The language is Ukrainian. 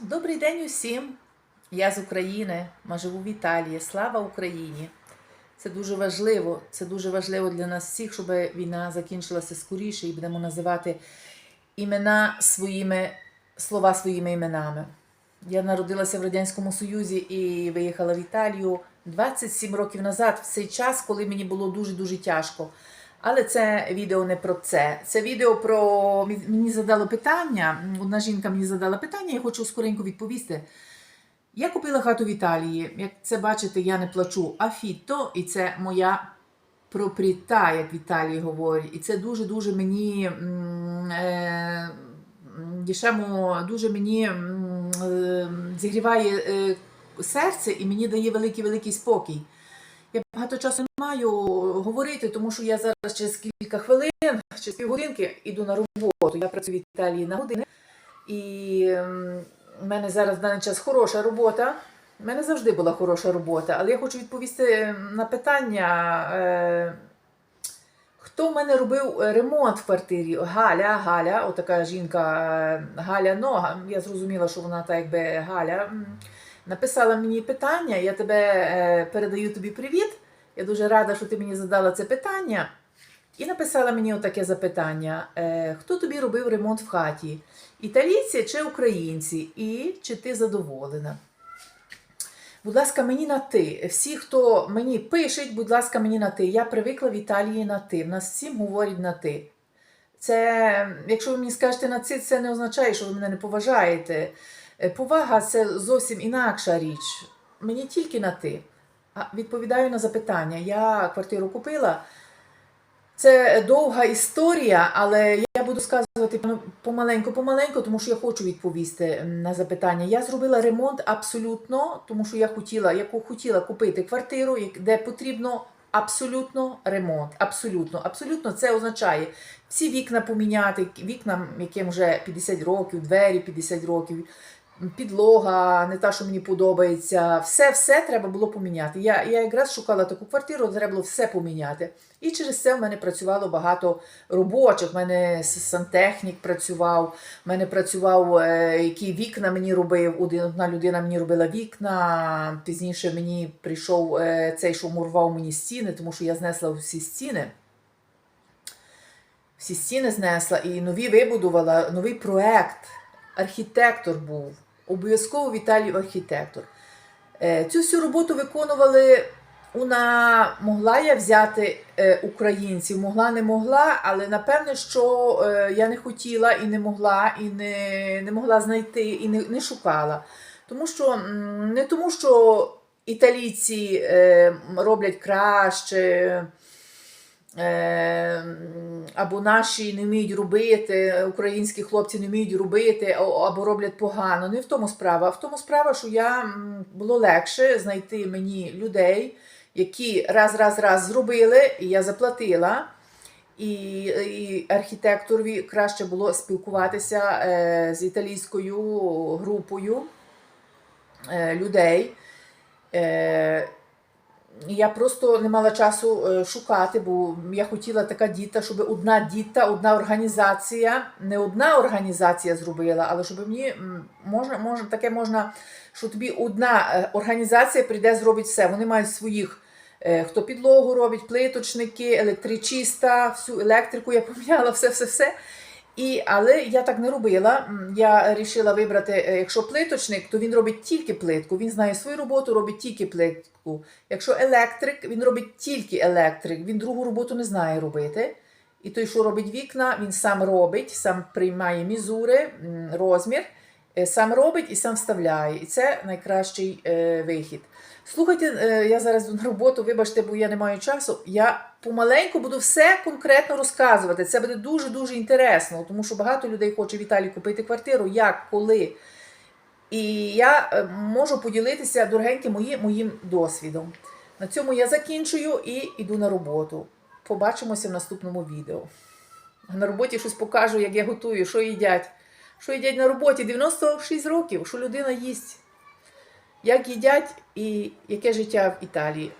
Добрий день усім! Я з України, живу в Італії. Слава Україні! Це дуже важливо. Це дуже важливо для нас всіх, щоб війна закінчилася скоріше і будемо називати імена своїми слова своїми іменами. Я народилася в Радянському Союзі і виїхала в Італію 27 років назад, в цей час, коли мені було дуже-дуже тяжко. Але це відео не про це. Це відео про мені задало питання. Одна жінка мені задала питання, я хочу скоренько відповісти. Я купила хату в Італії. Як це бачите, я не плачу афіто, і це моя пропріта, як в Італії говорять. І це дуже-дуже мені е, дішемо, дуже мені м, е, зігріває е, серце і мені дає великий-великий спокій. Я багато часу не маю говорити, тому що я зараз через кілька хвилин, через півгодинки йду на роботу. Я працюю в Італії на години. І ем, в мене зараз в даний час хороша робота. У мене завжди була хороша робота, але я хочу відповісти на питання. Е, Хто в мене робив ремонт в квартирі? Галя, Галя, отака жінка е, Галя Нога. Я зрозуміла, що вона так якби Галя. Написала мені питання, я тебе е, передаю тобі привіт. Я дуже рада, що ти мені задала це питання. І написала мені отаке запитання: е, хто тобі робив ремонт в хаті? Італійці чи українці? І чи ти задоволена? Будь ласка, мені на ти. Всі, хто мені пишуть, будь ласка, мені на ти. Я привикла в Італії на ти. В нас всім говорять на ти. Це, якщо ви мені скажете на це, це не означає, що ви мене не поважаєте. Е, Повага це зовсім інакша річ. Мені тільки на ти. Відповідаю на запитання. Я квартиру купила. Це довга історія, але я буду сказувати помаленьку-помаленьку, тому що я хочу відповісти на запитання. Я зробила ремонт абсолютно, тому що я хотіла, яку хотіла купити квартиру, де потрібно абсолютно ремонт. Абсолютно, абсолютно це означає всі вікна поміняти, вікна, яким вже 50 років, двері 50 років. Підлога, не та, що мені подобається, все все треба було поміняти. Я, я якраз шукала таку квартиру, треба було все поміняти. І через це в мене працювало багато робочих. У мене сантехнік працював, в мене працював, е, які вікна мені робив. Одна людина мені робила вікна. Пізніше мені прийшов е, цей, що мурував мені стіни, тому що я знесла всі стіни. Всі стіни знесла і нові вибудувала, новий проект. Архітектор був. Обов'язково Віталій архітектор. Е, Цю всю роботу виконували. Вона могла я взяти е, українців, могла, не могла, але напевне, що е, я не хотіла і не могла, і не, не могла знайти, і не, не шукала. Тому що не тому, що італійці роблять краще, або наші не вміють робити, українські хлопці не вміють робити, або роблять погано. Не в тому справа. А в тому справа, що я було легше знайти мені людей, які раз, раз, раз зробили, і я заплатила. І, і архітекторові краще було спілкуватися е, з італійською групою е, людей. Е, я просто не мала часу е, шукати, бо я хотіла така діта, щоб одна діта, одна організація, не одна організація зробила, але щоб мені можна, можна таке можна, що тобі одна е, організація прийде, зробить все. Вони мають своїх, е, хто підлогу робить, плиточники, електричіста, всю електрику я поміняла, все, все, все. І, але я так не робила. Я вирішила вибрати, е, якщо плиточник, то він робить тільки плитку. Він знає свою роботу, робить тільки плитку. Якщо електрик, він робить тільки електрик, він другу роботу не знає робити. І той, що робить вікна, він сам робить, сам приймає мізури, розмір, е, сам робить і сам вставляє. І це найкращий е, вихід. Слухайте, я зараз на роботу, вибачте, бо я не маю часу. Я помаленьку буду все конкретно розказувати. Це буде дуже-дуже інтересно, тому що багато людей хоче в Італії купити квартиру, як, коли. І я е, можу поділитися, дорогенькі мої, моїм досвідом. На цьому я закінчую і йду на роботу. Побачимося в наступному відео. На роботі щось покажу, як я готую, що їдять. Що їдять на роботі 96 років, що людина їсть. Як їдять і яке життя в Італії.